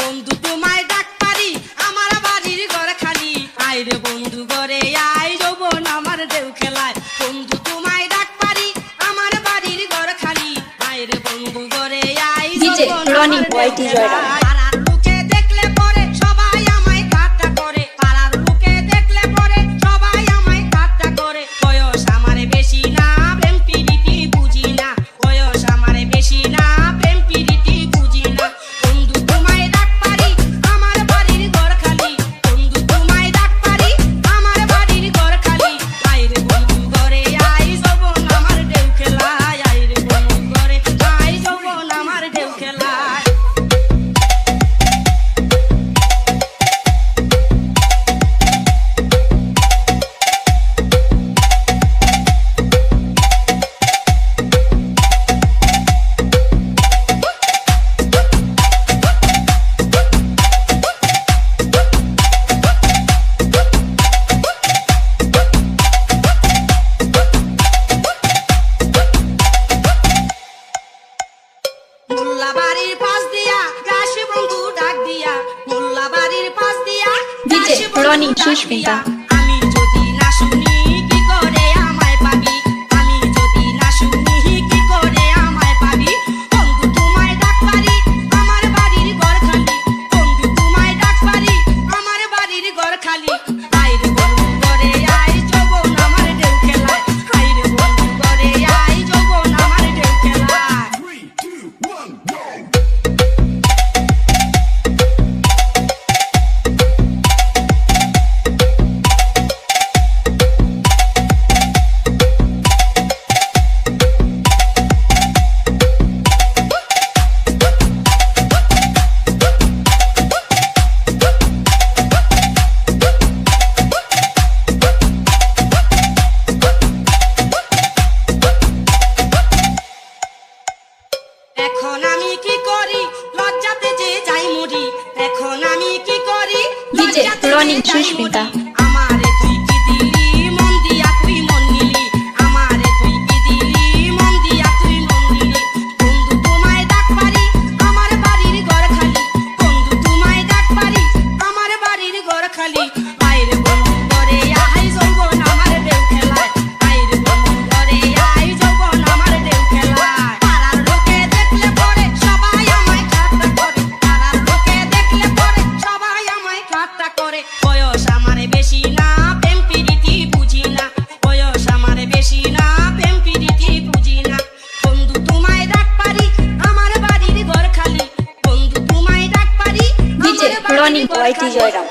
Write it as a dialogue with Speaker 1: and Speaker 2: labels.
Speaker 1: বন্ধু তোমায় ডাক্তারি আমার বাড়ির ঘর খালি আইরে বন্ধু ঘরে আই যৌবন আমার দেউ খেলায়। বন্ধু তোমায় ডাক্তারি আমার বাড়ির ঘর খালি আইরে বন্ধু ঘরে আই যৌবন আমার দেউ খেলায়।
Speaker 2: Roni,
Speaker 1: Schuhspinter. Leonin,
Speaker 2: tschüss,
Speaker 1: später.
Speaker 2: মানি
Speaker 1: ওয়াইটি
Speaker 2: জয়রাম